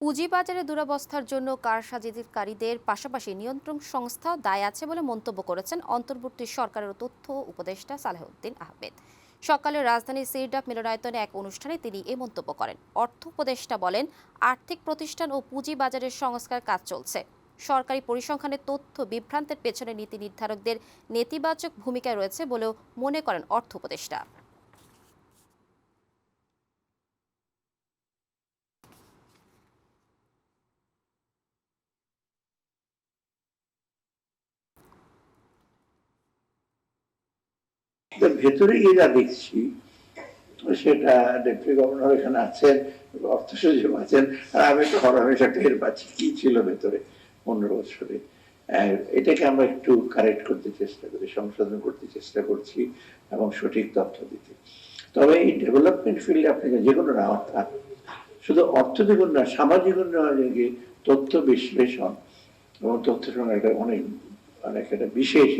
পুঁজিবাজারে দুরবস্থার জন্য কারসাজিকারীদের পাশাপাশি নিয়ন্ত্রণ সংস্থা দায় আছে বলে মন্তব্য করেছেন অন্তর্বর্তী সরকারের তথ্য উপদেষ্টা সালেহউদ্দিন আহমেদ। সকালে রাজধানীর সিরডাপ মিলনায়তনে এক অনুষ্ঠানে তিনি এ মন্তব্য করেন। অর্থ উপদেষ্টা বলেন, আর্থিক প্রতিষ্ঠান ও পুঁজিবাজারের সংস্কার কাজ চলছে। সরকারি পরিসংখ্যানের তথ্য বিভ্রান্তের পেছনে নীতি নির্ধারকদের নেতিবাচক ভূমিকা রয়েছে বলেও মনে করেন অর্থ উপদেষ্টা। ভেতরে গিয়ে যা দেখছি, সেটা ডেপুটি গভর্নর এখানে আছেন অর্থ সচিব আছেন, আর আমি তো হরহামেশা টের পাচ্ছি কি ছিল ভেতরে পনেরো বছরে। এটাকে আমরা একটু কারেক্ট করতে চেষ্টা করি, সংশোধন করতে চেষ্টা করছি এবং সঠিক তথ্য দিতে। তবে এই ডেভেলপমেন্ট ফিল্ডে আপনাকে যে কোনো না, অর্থাৎ শুধু অর্থ দেখুন না, সামাজিক উন্নয়নে তথ্য বিশ্লেষণ এবং তথ্য সংগ্রহ একটা অনেক অনেক একটা বিশেষ